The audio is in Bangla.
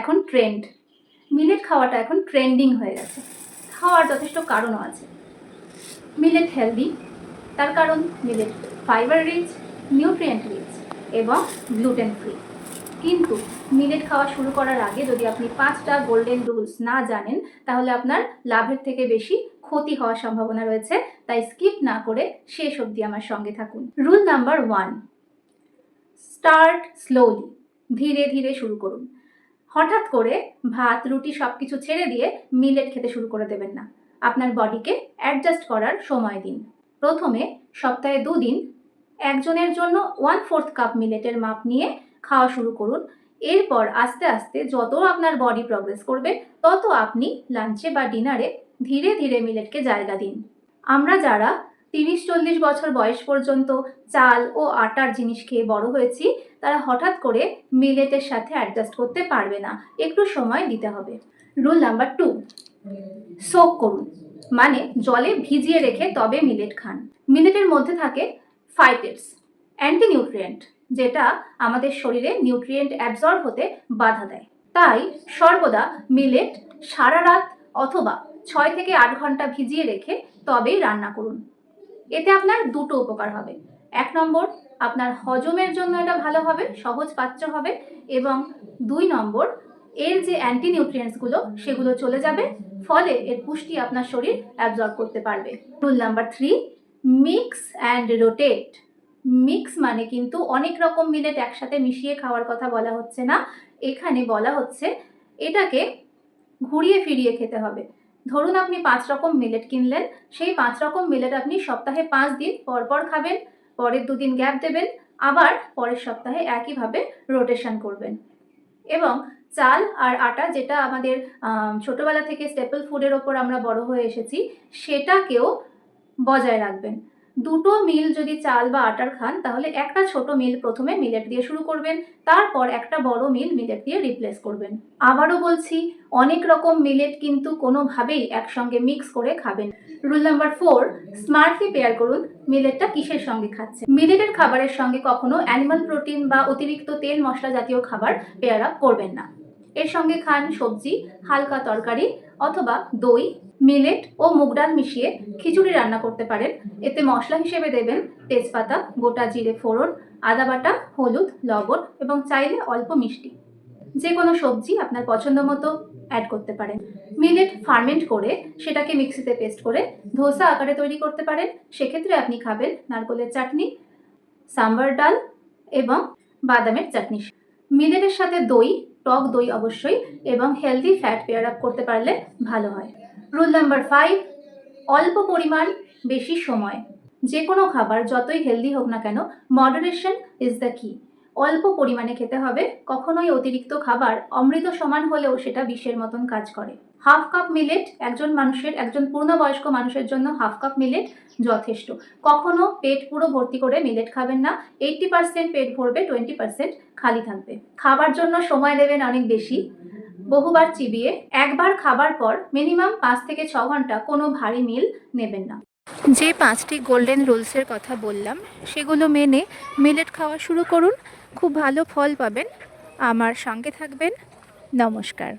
এখন ট্রেন্ড মিলেট খাওয়াটা এখন ট্রেন্ডিং হয়ে গেছে। খাওয়ার যথেষ্ট কারণও আছে। মিলেট হেলদি তার কারণ millet fibre rich nutrient rich এবং গ্লুটেন ফ্রি কিন্তু মিলেট খাওয়া শুরু করার আগে যদি আপনি পাঁচটা গোল্ডেন রুলস না জানেন, তাহলে আপনার লাভের থেকে বেশি ক্ষতি হওয়ার সম্ভাবনা রয়েছে। তাই স্কিপ না করে শেষ অবধি আমার সঙ্গে থাকুন। Rule number one start slowly ধীরে ধীরে শুরু করুন। হঠাৎ করে ভাত, রুটি সব কিছু ছেড়ে দিয়ে মিলেট খেতে শুরু করে দেবেন না। আপনার বডিকে অ্যাডজাস্ট করার সময় দিন। প্রথমে সপ্তাহে দুদিন একজনের জন্য ওয়ান ফোর্থ কাপ মিলেটের মাপ নিয়ে খাওয়া শুরু করুন। এরপর আস্তে আস্তে যত আপনার বডি প্রগ্রেস করবে, তত আপনি লাঞ্চে বা ডিনারে ধীরে ধীরে মিলেটকে জায়গা দিন। আমরা যারা তিরিশ চল্লিশ বছর বয়স পর্যন্ত চাল ও আটার জিনিস খেয়ে বড় হয়েছি, তারা হঠাৎ করে মিলেটের সাথে অ্যাডজাস্ট করতে পারবে না। একটু সময় দিতে হবে। রুল নাম্বার টু সোক করুন। মানে জলে ভিজিয়ে রেখে তবে মিলেট খান। মিলেটের মধ্যে থাকে ফাইটেটস অ্যান্টি নিউট্রিয়েন্ট যেটা আমাদের শরীরে নিউট্রিয়েন্ট অ্যাবজর্ব হতে বাধা দেয়। তাই সর্বদা মিলেট সারা রাত অথবা ছয় থেকে আট ঘণ্টা ভিজিয়ে রেখে তবেই রান্না করুন। এতে আপনার দুটো উপকার হবে। এক নম্বর, আপনার হজমের জন্য এটা ভালো হবে, সহজ পাচ্য হবে এবং দুই নম্বর, এর যে অ্যান্টি নিউট্রিয়েন্টসগুলো সেগুলো চলে যাবে, ফলে এর পুষ্টি আপনার শরীর অ্যাবজর্ব করতে পারবে। Rule number three mix and rotate mix মানে কিন্তু অনেক রকম মিলেট একসাথে মিশিয়ে খাওয়ার কথা বলা হচ্ছে না। এখানে বলা হচ্ছে, এটাকে ঘুরিয়ে ফিরিয়ে খেতে হবে। ধরুন আপনি পাঁচ রকম মিলেট কিনলেন, সেই পাঁচ রকম মিলেট আপনি সপ্তাহে পাঁচ দিন পর পর খাবেন, পরের দুদিন গ্যাপ দেবেন, আবার পরের সপ্তাহে একইভাবে রোটেশন করবেন। এবং চাল আর আটা যেটা আমাদের ছোটবেলা থেকে স্টেপল ফুডের ওপর আমরা বড় হয়ে এসেছি, সেটাকেও বজায় রাখবেন। দুটো মিল যদি চাল বা আটার খান, তাহলে একটা ছোট মিল প্রথমে মিলেট দিয়ে শুরু করবেন, তারপর একটা বড় মিল মিলেট দিয়ে রিপ্লেস করবেন। আবারও বলছি, অনেক রকম মিলেট কিন্তু কোনোভাবেই একসঙ্গে মিক্স করে খাবেন। Rule number four smartly pair করুন, মিলেটটা কিসের সঙ্গে খাচ্ছে? মিলেটের খাবারের সঙ্গে কখনো অ্যানিমাল প্রোটিন বা অতিরিক্ত তেল মশলা জাতীয় খাবার পেয়ার আপ করবেন না। এর সঙ্গে খান সবজি, হালকা তরকারি অথবা দই, মিলেট ও মুগ ডাল মিশিয়ে খিচুড়ি রান্না করতে পারেন। এতে মশলা হিসেবে দেবেন তেজপাতা, গোটা জিরে ফোড়ন, আদা বাটা, হলুদ, লবণ এবং চাইলে অল্প মিষ্টি। যে কোনো সবজি আপনার পছন্দ মতো অ্যাড করতে পারেন। মিলেট ফার্মেন্ট করে সেটাকে মিক্সিতে পেস্ট করে ধোসা আকারে তৈরি করতে পারেন। সেক্ষেত্রে আপনি খাবেন নারকোলের চাটনি, সাম্বার ডাল এবং বাদামের চাটনি। মিলেটের সাথে দই টক দই অবশ্যই এবং হেলদি ফ্যাট পেয়ার আপ করতে পারলে ভালো হয়। রুল নাম্বার ফাইভ অল্প পরিমাণ বেশি সময়। যে কোনো খাবার যতই হেলদি হোক না কেন মডারেশন ইজ দ্য কি অল্প পরিমাণে খেতে হবে। কখনোই অতিরিক্ত খাবার অমৃত সমান হলেও সেটা বিষের মতন কাজ করে। হাফ কাপ মিলেট একজন মানুষের, একজন পূর্ণবয়স্ক মানুষের জন্য হাফ কাপ মিলেট যথেষ্ট। কখনো পেট পুরো ভর্তি করে মিলেট খাবেন না। এইট্টি পার্সেন্ট পেট ভরবে, টোয়েন্টি পার্সেন্ট খালি থাকবে। খাবার জন্য সময় দেবেন অনেক বেশি। বহুবার চিবিয়ে একবার খাবার পর মিনিমাম পাঁচ থেকে ছ ঘণ্টা কোনো ভারী মিল নেবেন না। যে পাঁচটি গোল্ডেন রুলসের কথা বললাম, সেগুলো মেনে মিলেট খাওয়া শুরু করুন। খুব ভালো ফল পাবেন। আমার সঙ্গে থাকবেন। নমস্কার।